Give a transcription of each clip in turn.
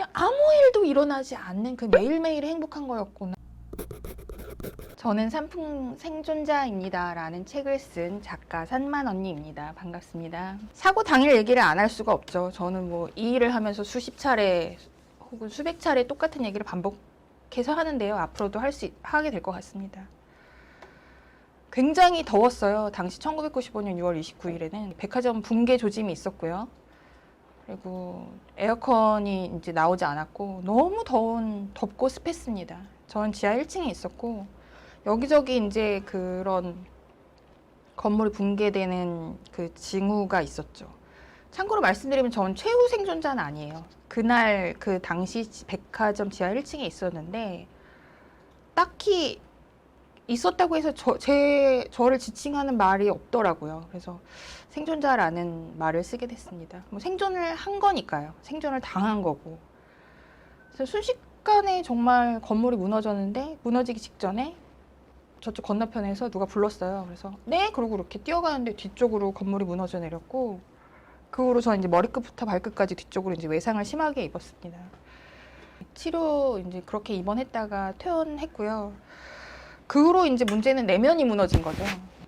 그냥 아무 일도 일어나지 않는 그 매일매일이 행복한 거였구나. 저는 산풍 생존자입니다라는 책을 쓴 작가 산만 언니입니다. 반갑습니다. 사고 당일 얘기를 안 할 수가 없죠. 저는 뭐 이 일을 하면서 수십 차례 혹은 수백 차례 똑같은 얘기를 반복해서 하는데요. 앞으로도 할 수 하게 될 것 같습니다. 굉장히 더웠어요. 당시 1995년 6월 29일에는 백화점 붕괴 조짐이 있었고요. 그리고 에어컨이 이제 나오지 않았고 너무 더운 덥고 습했습니다. 저는 지하 1층에 있었고 여기저기 이제 그런 건물이 붕괴되는 그 징후가 있었죠. 참고로 말씀드리면 저는 최후 생존자는 아니에요. 그날 그 당시 백화점 지하 1층에 있었는데 딱히 있었다고 해서 저, 제 저를 지칭하는 말이 없더라고요. 그래서 생존자라는 말을 쓰게 됐습니다. 뭐 생존을 한 거니까요. 생존을 당한 거고. 그래서 순식간에 정말 건물이 무너졌는데 무너지기 직전에 저쪽 건너편에서 누가 불렀어요. 그래서 네 그러고 이렇게 뛰어가는데 뒤쪽으로 건물이 무너져 내렸고 그 후로 저는 이제 머리끝부터 발끝까지 뒤쪽으로 이제 외상을 심하게 입었습니다. 치료 이제 그렇게 입원했다가 퇴원했고요. 그 후로 이제 문제는 내면이 무너진 거죠.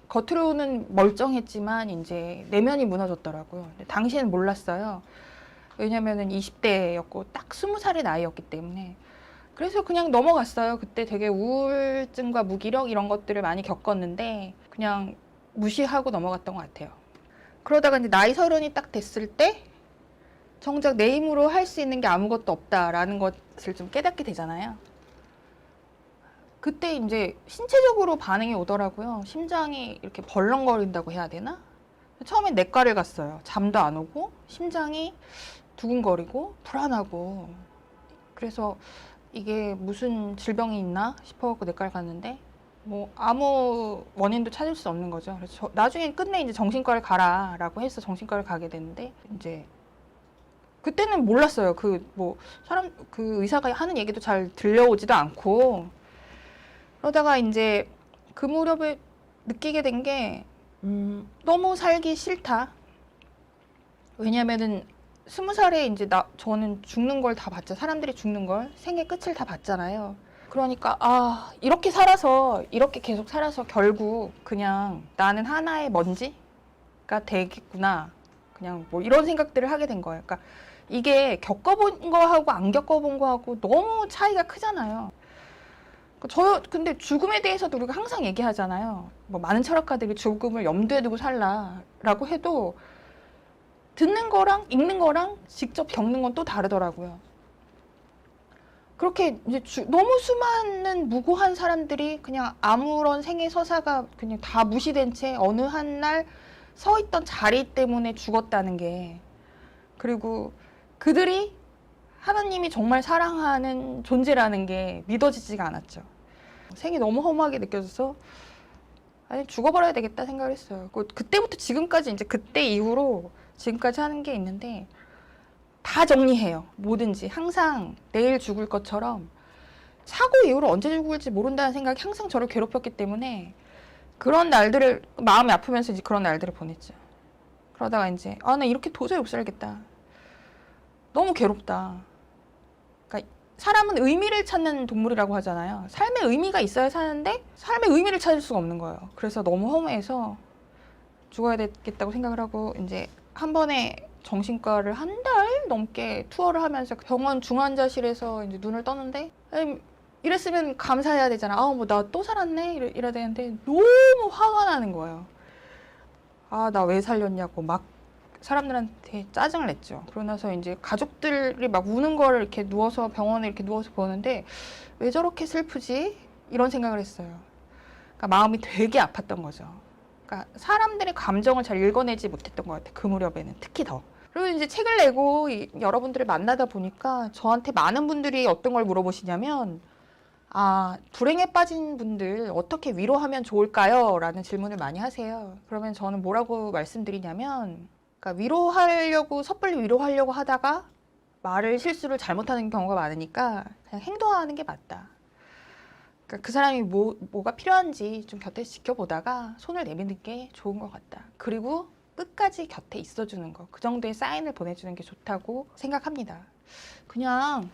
겉으로는 멀쩡했지만 이제 내면이 무너졌더라고요. 당시에는 몰랐어요. 왜냐면은 20대였고 딱 20살의 나이였기 때문에. 그래서 그냥 넘어갔어요. 그때 되게 우울증과 무기력 이런 것들을 많이 겪었는데 그냥 무시하고 넘어갔던 것 같아요. 그러다가 이제 나이 서른이 딱 됐을 때 정작 내 힘으로 할 수 있는 게 아무것도 없다라는 것을 좀 깨닫게 되잖아요. 그때 이제 신체적으로 반응이 오더라고요. 심장이 이렇게 벌렁거린다고 해야 되나? 처음엔 내과를 갔어요. 잠도 안 오고 심장이 두근거리고 불안하고 그래서 이게 무슨 질병이 있나 싶어갖고 내과를 갔는데 뭐 아무 원인도 찾을 수 없는 거죠. 그래서 저- 나중에 끝내 이제 정신과를 가라라고 해서 정신과를 가게 됐는데 이제 그때는 몰랐어요. 그 뭐 사람 그 의사가 하는 얘기도 잘 들려오지도 않고 그러다가 이제 그 무렵에 느끼게 된 게 음, 너무 살기 싫다. 왜냐면은 스무 살에 이제 나 저는 죽는 걸 다 봤죠. 사람들이 죽는 걸 생의 끝을 다 봤잖아요. 그러니까 아 이렇게 살아서 이렇게 계속 살아서 결국 그냥 나는 하나의 먼지가 되겠구나. 그냥 뭐 이런 생각들을 하게 된 거예요. 그러니까 이게 겪어본 거하고 안 겪어본 거하고 너무 차이가 크잖아요. 그저 근데 죽음에 대해서도 우리가 항상 얘기하잖아요. 뭐 많은 철학가들이 죽음을 염두에 두고 살라라고 해도 듣는 거랑 읽는 거랑 직접 겪는 건 또 다르더라고요. 그렇게 이제 주- 너무 수많은 무고한 사람들이 그냥 아무런 생애 서사가 그냥 다 무시된 채 어느 한 날 서 있던 자리 때문에 죽었다는 게 그리고 그들이 하나님이 정말 사랑하는 존재라는 게 믿어지지가 않았죠. 생이 너무 험하게 느껴져서 아니 죽어버려야 되겠다 생각을 했어요. 그- 그때부터 지금까지 이제 그때 이후로 지금까지 하는 게 있는데 다 정리해요. 뭐든지 항상 내일 죽을 것처럼 사고 이후로 언제 죽을지 모른다는 생각이 항상 저를 괴롭혔기 때문에 그런 날들을 마음이 아프면서 이제 그런 날들을 보냈죠. 그러다가 이제 아 나 이렇게 도저히 못 살겠다. 너무 괴롭다. 그러니까 사람은 의미를 찾는 동물이라고 하잖아요. 삶의 의미가 있어야 사는데 삶의 의미를 찾을 수가 없는 거예요. 그래서 너무 허무해서 죽어야 되겠다고 생각을 하고 이제 한 번에 정신과를 한 달 넘게 투어를 하면서 병원 중환자실에서 이제 눈을 떴는데 이랬으면 감사해야 되잖아. 아, 뭐 나 또 살았네 이래, 이래야 되는데 너무 화가 나는 거예요. 아, 나 왜 살렸냐고 막 사람들한테 짜증을 냈죠. 그러고 나서 이제 가족들이 막 우는 거를 이렇게 누워서 병원에 이렇게 누워서 보는데 왜 저렇게 슬프지? 이런 생각을 했어요. 그러니까 마음이 되게 아팠던 거죠. 그러니까 사람들의 감정을 잘 읽어내지 못했던 것 같아요. 그 무렵에는 특히 더. 그리고 이제 책을 내고 이- 여러분들을 만나다 보니까 저한테 많은 분들이 어떤 걸 물어보시냐면 아, 불행에 빠진 분들 어떻게 위로하면 좋을까요? 라는 질문을 많이 하세요. 그러면 저는 뭐라고 말씀드리냐면 그러니까 위로하려고 섣불리 위로하려고 하다가 말을 실수를 잘못하는 경우가 많으니까 그냥 행동하는 게 맞다. 그러니까 그 사람이 뭐, 뭐가 필요한지 좀 곁에 지켜보다가 손을 내미는 게 좋은 것 같다. 그리고 끝까지 곁에 있어주는 거. 그 정도의 사인을 보내주는 게 좋다고 생각합니다. 그냥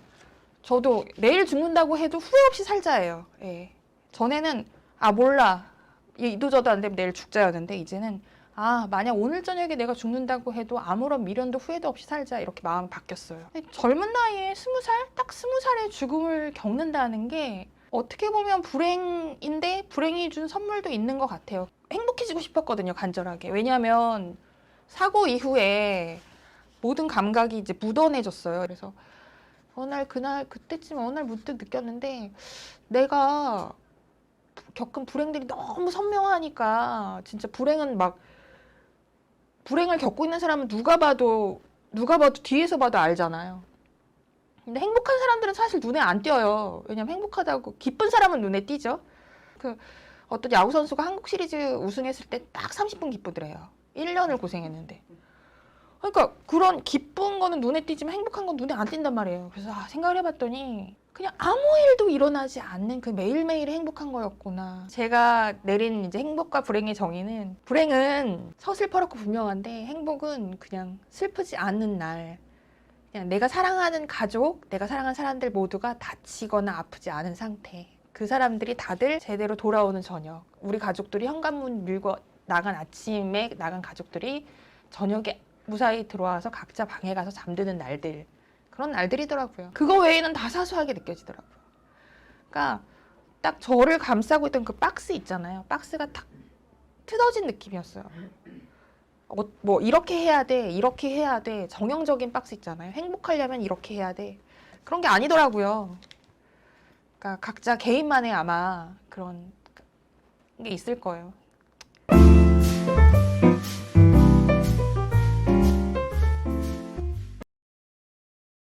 저도 내일 죽는다고 해도 후회 없이 살자예요. 예. 전에는 아 몰라 이도저도 안 되면 내일 죽자였는데 이제는 아 만약 오늘 저녁에 내가 죽는다고 해도 아무런 미련도 후회도 없이 살자 이렇게 마음이 바뀌었어요. 젊은 나이에 스무 살 딱 스무 살에 죽음을 겪는다는 게 어떻게 보면 불행인데 불행이 준 선물도 있는 것 같아요. 행복해지고 싶었거든요 간절하게. 왜냐하면 사고 이후에 모든 감각이 이제 묻어내졌어요. 그래서 어느 날 그날 그때쯤 어느 날 문득 느꼈는데 내가 겪은 불행들이 너무 선명하니까 진짜 불행은 막 불행을 겪고 있는 사람은 누가 봐도 누가 봐도 뒤에서 봐도 알잖아요. 근데 행복한 사람들은 사실 눈에 안 띄어요. 왜냐면 행복하다고 기쁜 사람은 눈에 띄죠. 그 어떤 야구 선수가 한국 시리즈 우승했을 때 딱 30분 기쁘더래요. 1년을 고생했는데. 그러니까 그런 기쁜 거는 눈에 띄지만 행복한 건 눈에 안 띈단 말이에요. 그래서 아, 생각을 해봤더니 그냥 아무 일도 일어나지 않는 그 매일매일이 행복한 거였구나. 제가 내린 이제 행복과 불행의 정의는 불행은 서슬퍼렇고 분명한데 행복은 그냥 슬프지 않는 날. 그냥 내가 사랑하는 가족, 내가 사랑하는 사람들 모두가 다치거나 아프지 않은 상태. 그 사람들이 다들 제대로 돌아오는 저녁. 우리 가족들이 현관문 밀고 나간 아침에 나간 가족들이 저녁에 무사히 들어와서 각자 방에 가서 잠드는 날들 그런 날들이더라고요. 그거 외에는 다 사소하게 느껴지더라고요. 그러니까 딱 저를 감싸고 있던 그 박스 있잖아요. 박스가 탁 뜯어진 느낌이었어요. 어, 뭐 이렇게 해야 돼, 이렇게 해야 돼. 정형적인 박스 있잖아요. 행복하려면 이렇게 해야 돼. 그런 게 아니더라고요. 그러니까 각자 개인만의 아마 그런 게 있을 거예요.